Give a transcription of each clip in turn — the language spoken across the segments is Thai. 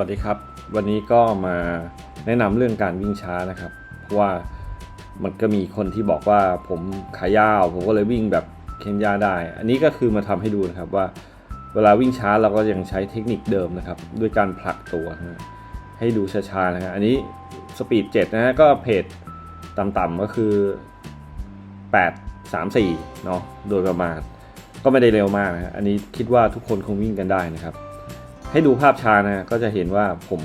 วัสดีครับ วันนี้ก็มาแนะนำเรื่องการวิ่งช้านะครับ เพราะว่ามันก็มีคนที่บอกว่าผมขายาว ผมก็เลยวิ่งแบบเคนยาได้ อันนี้ก็คือมาทำให้ดูนะครับว่า เวลาวิ่งช้าเราก็ยังใช้เทคนิคเดิมนะครับ ด้วยการผลักตัวนะให้ดูช้าๆนะฮะอันนี้สปีด7นะฮะก็เพจต่ำๆก็คือ 8 3 4เนาะโดยประมาณ ก็ไม่ได้เร็วมากนะฮะอันนี้คิดว่าทุกคนคงวิ่งกันได้นะครับ ให้ดูภาพช้านะก็จะเห็นว่าผม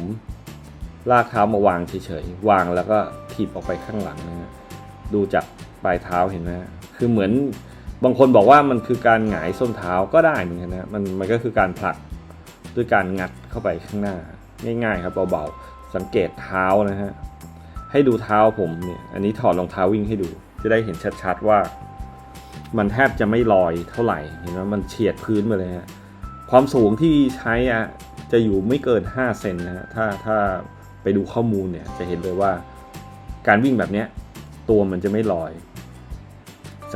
ลากเท้ามาวางเฉยๆวางแล้วก็ถีบออกไปข้างหลังนะฮะดูจากปลายเท้าเห็นไหมฮะคือเหมือนบางคนบอกว่ามันคือการหงายส้นเท้าก็ได้เหมือนกันนะมันมันก็คือการผลักด้วยการงัดเข้าไปข้างหน้า ง่ายๆครับเบาๆสังเกตเท้านะฮะให้ดูเท้าผมเนี่ยอันนี้ถอดรองเท้าวิ่งให้ดู จะได้เห็นชัดๆว่า มันแทบจะไม่ลอยเท่าไหร่เห็นไหมมันเฉียดพื้นมาเลยฮะ ความสูงที่ใช้อะจะอยู่ไม่เกิน 5 เซนนะฮะถ้าถ้าไปดูข้อมูลเนี่ยจะเห็นเลยว่าการวิ่งแบบเนี้ยตัวมันจะไม่ลอย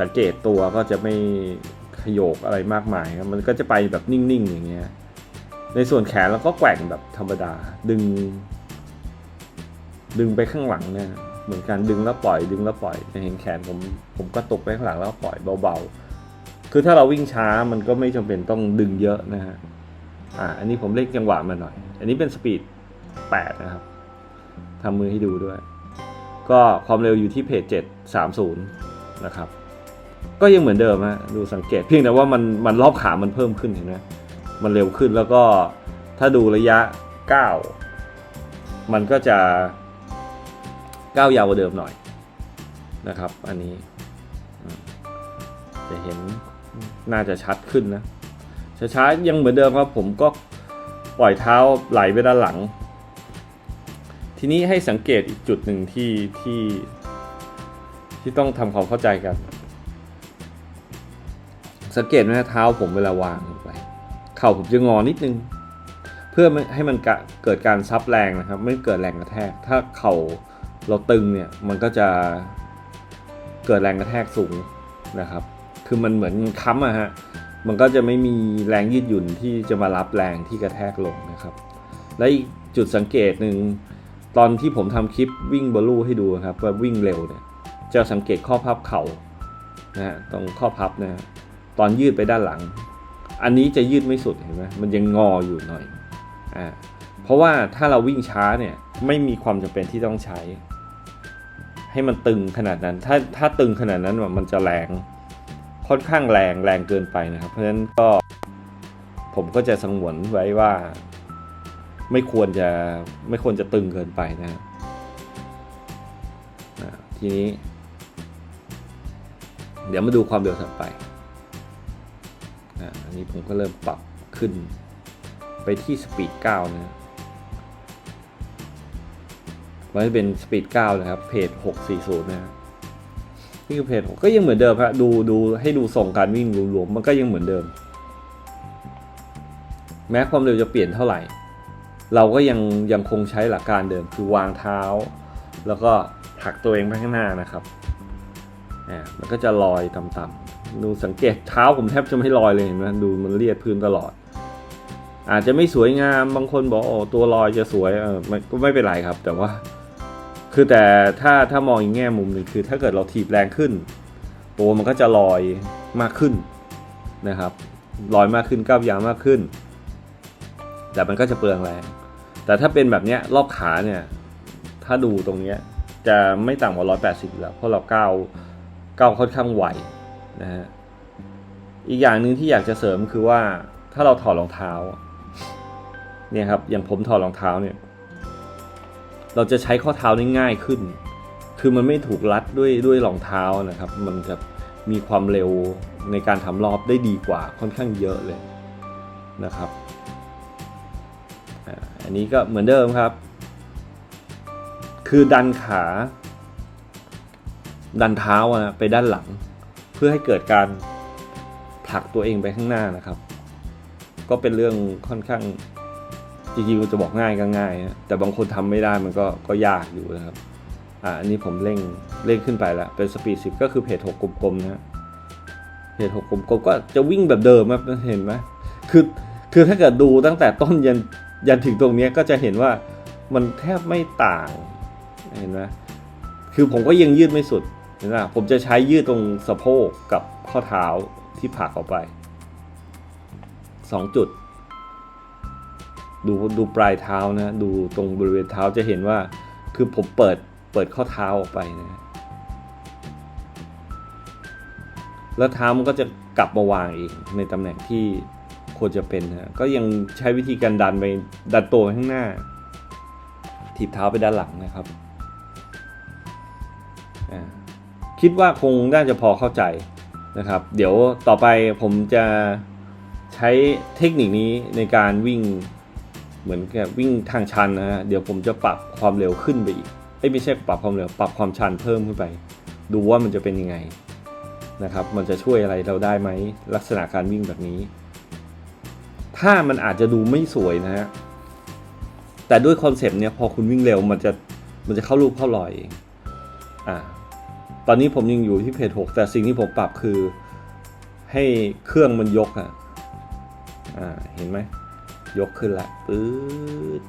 สังเกตตัวก็จะไม่ขยโกอะไรมากมายมันก็จะไปแบบนิ่งๆอย่างเงี้ยในส่วนแขนเราก็แกว่งแบบธรรมดาดึง ดึงไปข้างหลังเนี่ยเหมือนการดึงแล้วปล่อยดึงแล้วปล่อยจะเห็นแขนผมผมก็ตกไปข้างหลังแล้วปล่อยเบาๆ คือถ้าเราวิ่งช้ามันก็ไม่จำเป็นต้องดึงเยอะนะฮะอ่าอันนี้ผมเล่นจังหวะมาหน่อย อันนี้เป็นสปีด8นะครับทำมือให้ดูด้วย ก็ความเร็วอยู่ที่เพจ730 นะครับ ก็ยังเหมือนเดิมฮะดูสังเกตเพียงแต่ว่ามันมันรอบขามันเพิ่มขึ้นเห็นไหมมันเร็วขึ้นแล้วก็ถ้าดูระยะ 9 มันก็จะก้าวยาวกว่าเดิมหน่อยนะครับ อันนี้จะเห็น น่าจะชัดขึ้นนะช้าๆยังเหมือนเดิมครับผมก็ปล่อยเท้าไหลไปด้านหลัง ทีนี้ให้สังเกตอีกจุดหนึ่งที่ที่ที่ต้องทำความเข้าใจกัน สังเกตไหมเท้าผมเวลาวางลงไป เข่าผมจะงอนิดนึง เพื่อให้มันเกิดการซับแรงนะครับ ไม่เกิดแรงกระแทก ถ้าเข่าเราตึงเนี่ยมันก็จะเกิดแรงกระแทกสูงนะครับ คือมันเหมือนค้ำอะฮะ มันก็จะไม่มีแรงยืดหยุ่นที่จะมารับแรงที่กระแทกลงนะครับ และอีกจุดสังเกตหนึ่งตอนที่ผมทำคลิปวิ่งบอลลูให้ดูครับว่าวิ่งเร็วเนี่ยจะสังเกตข้อพับเข่านะฮะตรงข้อพับนะฮะตอนยืดไปด้านหลัง อันนี้จะยืดไม่สุดเห็นไหมมันยังงออยู่หน่อยอ่าเพราะว่าถ้าเราวิ่งช้าเนี่ยไม่มีความจำเป็นที่ต้องใช้ ให้มันตึงขนาดนั้น ถ้าถ้าตึงขนาดนั้นมันจะแรง ค่อนข้างแรงแรงเกินไปนะครับ เพราะฉะนั้นก็ผมก็จะสงวนไว้ว่า ไม่ควรจะไม่ควรจะตึงเกินไปนะทีนี้ เดี๋ยวมาดูความเร็วถัดไปอันนี้ผมก็เริ่มปรับขึ้นไปที่สปีด9นะมันจะเป็นสปีด9นะครับ เพจ640 นะครับ นี่คือเพจ6ก็ยังเหมือนเดิมครับดูดูให้ดูส่งการวิ่งรวมๆมันก็ยังเหมือนเดิม แม้ความเร็วจะเปลี่ยนเท่าไหร่ เราก็ยังยังคงใช้หลักการเดิมคือวางเท้า แล้วก็ผลักตัวเองไปข้างหน้านะครับอ่ามันก็จะลอยต่ำๆดูสังเกตเท้าผมแทบจะไม่ลอยเลยเห็นไหมดูมันเลียดพื้นตลอด อาจจะไม่สวยงามบางคนบอกโอ้ตัวลอยจะสวยเออมันก็ไม่เป็นไรครับ แต่ว่า คือแต่ถ้าถ้ามองอีกแง่มุมหนึ่งคือ ถ้าเกิดเราถีบแรงขึ้น ตัวมันก็จะลอยมากขึ้นนะครับลอยมากขึ้นก้าวยาวมากขึ้น แต่มันก็จะเปลืองแรง แต่ถ้าเป็นแบบเนี้ยรอบขาเนี่ย ถ้าดูตรงเนี้ยจะไม่ต่ำกว่า 180 แล้ว เพราะเราก้าวก้าวค่อนข้างไวนะฮะอีกอย่างหนึ่งที่อยากจะเสริมคือว่าถ้าเราถอดรองเท้าเนี่ยครับอย่างผมถอดรองเท้าเนี่ย เราจะใช้ข้อเท้าได้ง่ายขึ้น คือมันไม่ถูกรัดด้วยด้วยรองเท้านะครับ มันจะมีความเร็วในการทำรอบได้ดีกว่าค่อนข้างเยอะเลยนะครับ อันนี้ก็เหมือนเดิมครับ คือดันขา ดันเท้านะไปด้านหลัง เพื่อให้เกิดการผลักตัวเองไปข้างหน้านะครับ ก็เป็นเรื่องค่อนข้าง จริงๆจะบอกง่ายก็ง่ายนะแต่บางคนทำไม่ได้มันก็ก็ยากอยู่นะครับอ่าอันนี้ผมเร่งเร่งขึ้นไปแล้วเป็นสปีดสิบก็คือเพจหกกลมๆนะเพจหกกลมๆก็จะวิ่งแบบเดิมครับเห็นไหมคือคือถ้าเกิดดูตั้งแต่ต้นยันยันถึงตรงนี้ก็จะเห็นว่ามันแทบไม่ต่างเห็นไหมคือผมก็ยังยืดไม่สุดเห็นไหมผมจะใช้ยืดตรงสะโพกกับข้อเท้าที่ผักออกไปสองจุด ดูดูปลายเท้านะดูตรงบริเวณเท้าจะเห็นว่าคือผมเปิดเปิดข้อเท้าออกไปนะแล้วเท้ามันก็จะกลับมาวางเองในตำแหน่งที่ควรจะเป็นนะก็ยังใช้วิธีการดันไปดันตัวไปข้างหน้า ถีบเท้าไปด้านหลังนะครับคิดว่าคงน่าจะพอเข้าใจนะครับ เดี๋ยวต่อไปผมจะใช้เทคนิคนี้ในการวิ่ง เหมือนกับวิ่งทางชันนะฮะเดี๋ยวผมจะปรับความเร็วขึ้นไปอีกไม่ใช่ปรับความเร็วปรับความชันเพิ่มขึ้นไป ดูว่ามันจะเป็นยังไงนะครับ มันจะช่วยอะไรเราได้ไหมลักษณะการวิ่งแบบนี้ ถ้ามันอาจจะดูไม่สวยนะฮะแต่ด้วยคอนเซปต์เนี่ยพอคุณวิ่งเร็วมันจะมันจะเข้ารูปเข้ารอยเองอ่าตอนนี้ผมยังอยู่ที่เพจ6แต่สิ่งที่ผมปรับคือให้เครื่องมันยกอะอ่าเห็นไหม ยกขึ้นละปื๊ด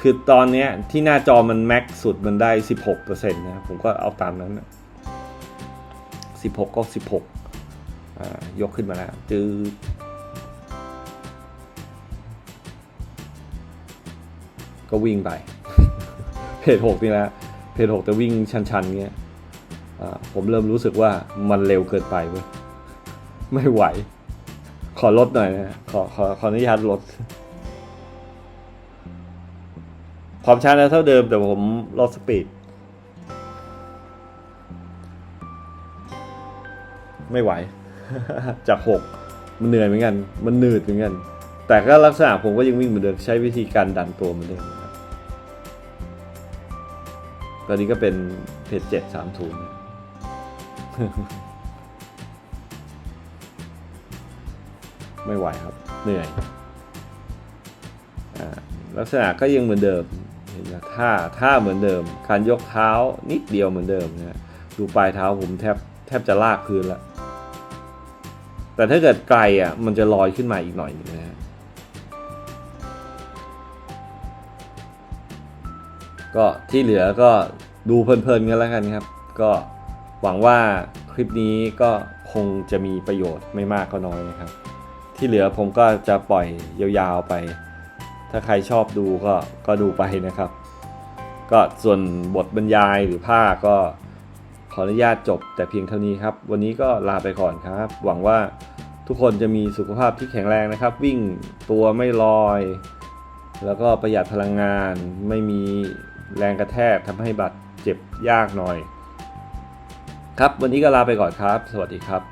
คือตอนเนี้ยที่หน้าจอมันแม็กสุดมันได้ 16%นะผมก็เอาตามนั้นนะ16 ก็ 16อ่ายกขึ้นมาแล้วจืดก็วิ่งไป เพจ6นี่แหละเพจ6จะวิ่งชันๆเงี้ยอ่าผมเริ่มรู้สึกว่ามันเร็วเกินไปเว้ยไม่ไหว ขอลดหน่อยนะขอขอขออนุญาตลด ความช้านะเท่าเดิมแต่ผมลดสปีด ไม่ไหว จากหกมันเหนื่อยเหมือนกัน มันหนืดเหมือนกัน แต่ก็ลักษณะผมก็ยังวิ่งเหมือนเดิมใช้วิธีการดันตัวเหมือนเดิมนะครับตอนนี้ก็เป็นเพจเจ็ดสามศูนย์ ไม่ไหวครับ เหนื่อยอลักษณะก็ยังเหมือนเดิมเห็นไหมท่าท่าเหมือนเดิม การยกเท้านิดเดียวเหมือนเดิมนะดูปลายเท้าผมแทบแทบจะลากพื้นแล้วแต่ถ้าเกิดไกลอะมันจะลอยขึ้นมาอีกหน่อยนึงนะฮะก็ที่เหลือก็ดูเพลินๆกันแล้วกันครับ ก็หวังว่าคลิปนี้ก็คงจะมีประโยชน์ไม่มากก็น้อยนะครับ ที่เหลือผมก็จะปล่อยยาวๆไป ถ้าใครชอบดูก็ก็ดูไปนะครับ ก็ส่วนบทบรรยายหรือภาคก็ขออนุญาตจบแต่เพียงเท่านี้ครับ วันนี้ก็ลาไปก่อนครับ หวังว่าทุกคนจะมีสุขภาพที่แข็งแรงนะครับ วิ่งตัวไม่ลอย แล้วก็ประหยัดพลังงาน ไม่มีแรงกระแทกทำให้บาดเจ็บยากหน่อย ครับวันนี้ก็ลาไปก่อนครับ สวัสดีครับ